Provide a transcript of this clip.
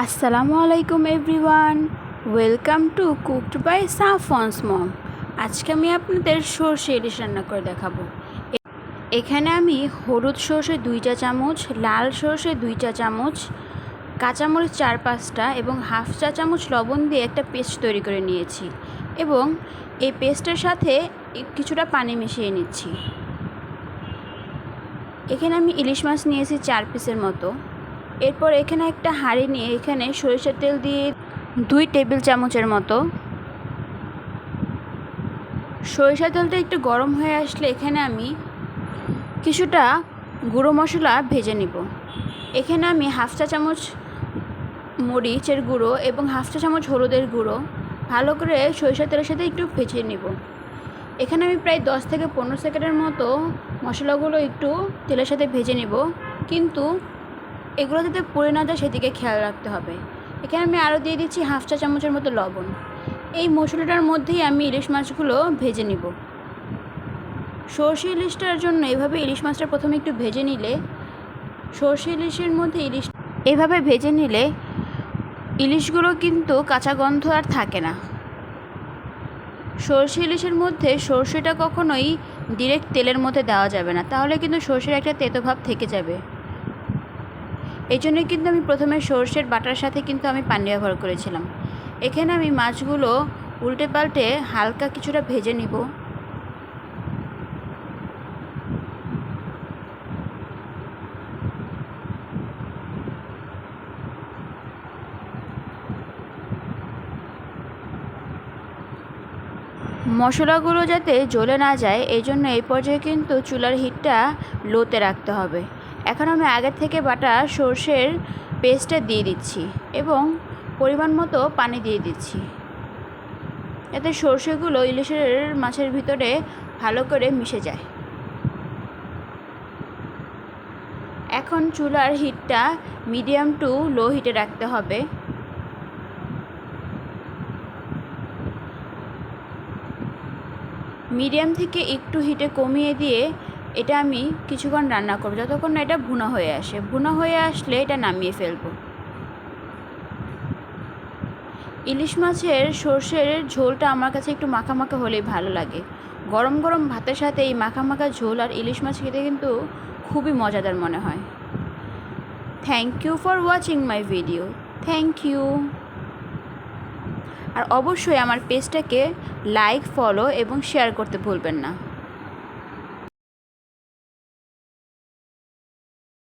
আসসালামু আলাইকুম everyone. Welcome to cooked by Safon's mom. আজকে আমি আপনাদের সর্ষে ইলিশ রান্না করে দেখাবো। এখানে আমি হলুদ সর্ষে দুই চা চামচ, লাল সর্ষে দুই চা চামচ, কাঁচামরিচ চার পাঁচটা এবং হাফ চা চামচ লবণ দিয়ে একটা পেস্ট তৈরি করে নিয়েছি এবং এই পেস্টের সাথে কিছুটা পানি মিশিয়ে নিচ্ছি। এখানে আমি ইলিশ মাছ নিয়েছি চার পিসের মতো। এরপর এখানে একটা হাঁড়ি নিয়ে এখানে সরিষার তেল দিয়ে দুই টেবিল চামচের মতো। সরিষার তেলটা একটু গরম হয়ে আসলে এখানে আমি কিছুটা গুঁড়ো মশলা ভেজে নিব। এখানে আমি হাফ চা চামচ মরিচের গুঁড়ো এবং হাফ চা চামচ হলুদের গুঁড়ো ভালো করে সরিষার তেলের সাথে একটু ভেজে নিব। এখানে আমি প্রায় দশ থেকে পনেরো সেকেন্ডের মতো মশলাগুলো একটু তেলের সাথে ভেজে নিব। কিন্তু এগুলো যাতে পড়ে না যায় সেদিকে খেয়াল রাখতে হবে। এখানে আমি আরও দিয়ে দিচ্ছি হাফ চা চামচের মতো লবণ। এই মশলাটার মধ্যেই আমি ইলিশ মাছগুলো ভেজে নিব। সর্ষে ইলিশটার জন্য এভাবে ইলিশ মাছটা প্রথমে একটু ভেজে নিলে, সর্ষে ইলিশের মধ্যে ইলিশ এভাবে ভেজে নিলে ইলিশগুলো কিন্তু কাঁচা গন্ধ আর থাকে না। সর্ষে ইলিশের মধ্যে সর্ষেটা কখনোই ডিরেক্ট তেলের মধ্যে দেওয়া যাবে না। তাহলে কিন্তু সর্ষের একটা তেতো ভাব থেকে যাবে। এই জন্য কিন্তু আমি প্রথমে সর্ষের বাটার সাথে কিন্তু আমি পানি ব্যবহার করেছিলাম। এখানে আমি মাছগুলো উল্টে পাল্টে হালকা কিছুটা ভেজে নিব। মশলাগুলো যাতে জ্বলে না যায় এই জন্য এই পর্যায়ে কিন্তু চুলার হিটটা লোতে রাখতে হবে। এখন আমি আগের থেকে বাটা সর্ষের পেস্টটা দিয়ে দিচ্ছি এবং পরিমাণ মতো পানি দিয়ে দিচ্ছি। এতে সর্ষেগুলো ইলিশের মাছের ভিতরে ভালো করে মিশে যায়। এখন চুলার হিটটা মিডিয়াম টু লো হিটে রাখতে হবে। মিডিয়াম থেকে একটু হিটে কমিয়ে দিয়ে এটা আমি কিছুক্ষণ রান্না করব। যতক্ষণ না এটা ভুনা হয়ে আসে। ভুনা হয়ে আসলে এটা নামিয়ে ফেলব। ইলিশ মাছের সর্ষের ঝোলটা আমার কাছে একটু মাখা মাখা হলেই ভালো লাগে। গরম গরম ভাতের সাথে এই মাখা মাখা ঝোল আর ইলিশ মাছ খেতে কিন্তু খুবই মজাদার মনে হয়। Thank you for watching my video thank you আর অবশ্যই আমার পেজটাকে লাইক ফলো এবং শেয়ার করতে ভুলবেন না।